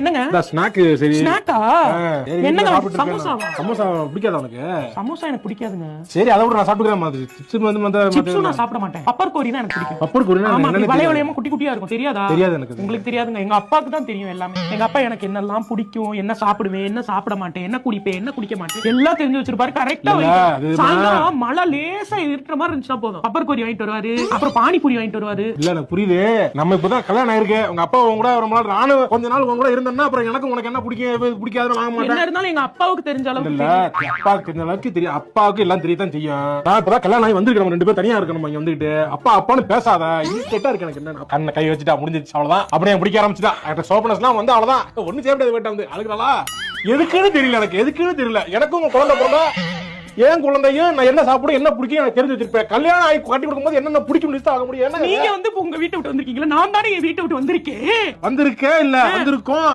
என்னங்க? ஸ்நாக்கு சரி. ஸ்நாக்கா என்னங்க சமோசாவா. சமோசா பிடிக்காதா உனக்கு? சமோசா எனக்கு பிடிக்காதுங்க. சரி அதை விட நான் சாப்பிட்டுக்கிறேன் சிப்ஸ் வந்து நான் சாப்பிட மாட்டேன். பப்பர் எனக்கு பிடிக்கும். பப்பர் குருனா ஆமா என்னன்னு வளைய தெரியாது. வளையமா குட்டி குட்டியா இருக்கும். தெரியாதா? தெரியாது எனக்கு. உங்களுக்கு தெரியாதுங்க. எங்க அப்பாவுக்கு தான் தெரியும் எல்லாமே. எங்க அப்பா எனக்கு என்னெல்லாம் பிடிக்கும் என்ன சாப்பிடுவேன் என்ன சாப்பிட மாட்டேன் என்ன குடிப்பேன் என்ன குடிக்க மாட்டேன் எல்லாம் தெரிஞ்சு வச்சிருப்பாரு. கரெக்டா சாயந்தரம் மழை லேசா இருக்கிற மாதிரி இருந்துச்சுன்னா போதும். பப்பர் கோரி வாங்கிட்டு வருவாரு. அப்புறம் பானிபூரி வாங்கிட்டு வருவாரு. இல்ல எனக்கு புரியுது. நம்ம இப்பதான் கல்யாணம் ஆயிருக்கு உங்க அப்பா உங்க கூட ரொம்ப நாள் நானும் கொஞ்ச நாள் உங்க கூட இருந்தேன்னா அப்புறம் எனக்கு உனக்கு என்ன பிடிக்கும்? எது பிடிக்காதுன்னு வாங்க மாட்டேன். என்ன இருந்தாலும் எங்க அப்பாவுக்கு தெரிஞ்ச அளவுக்கு இல்ல அப்பாவுக்கு தெரிஞ்ச அளவுக்கு தெரியும். அப்பாவுக்கு எல்லாம் தெரியத்தான் செய்யும். நான் இப்பதான் கல்யாணம் ஆகி வந்திருக்கேன் நம்ம ரெண்டு பேரும் தனியா இருக்கணும் இங்க வந்துட்டு அப்பா அப்பான்னு பேசாத. கேட்டா இருக்கு எனக்கு என்ன கண்ணை கை வச்சுட்டா முடிஞ்சிருச்சு அவ்வளவுதான். அப்படியே பிடிக்க ஆரம்பிச்சுட்டா. எனக்கு சோப்பனஸ் எல்லாம் வந்து அவ்வளவுதான். ஒண்ணு செய்ய முடியாது வீட்டை வந்து. அழுகிறாளா எதுக்குன்னு தெரியல எனக்கு. எதுக்குன்னு தெரியல. எனக்கும் உங்க குழந்தை பிறந்தா ஏன் குழந்தையும் நான் என்ன சாப்பிடும் என்ன பிடிக்கும் எனக்கு தெரிஞ்சு வச்சிருப்பேன். கல்யாணம் ஆகி கட்டி கொடுக்கும்போது என்னென்ன பிடிக்கும் லிஸ்ட் ஆக முடியும் நீங்க வந்து உங்க வீட்டை விட்டு வந்திருக்கீங்களா? நான் தானே என் வீட்டை விட்டு வந்திருக்கேன். வந்திருக்கே இல்ல வந்திருக்கோம்.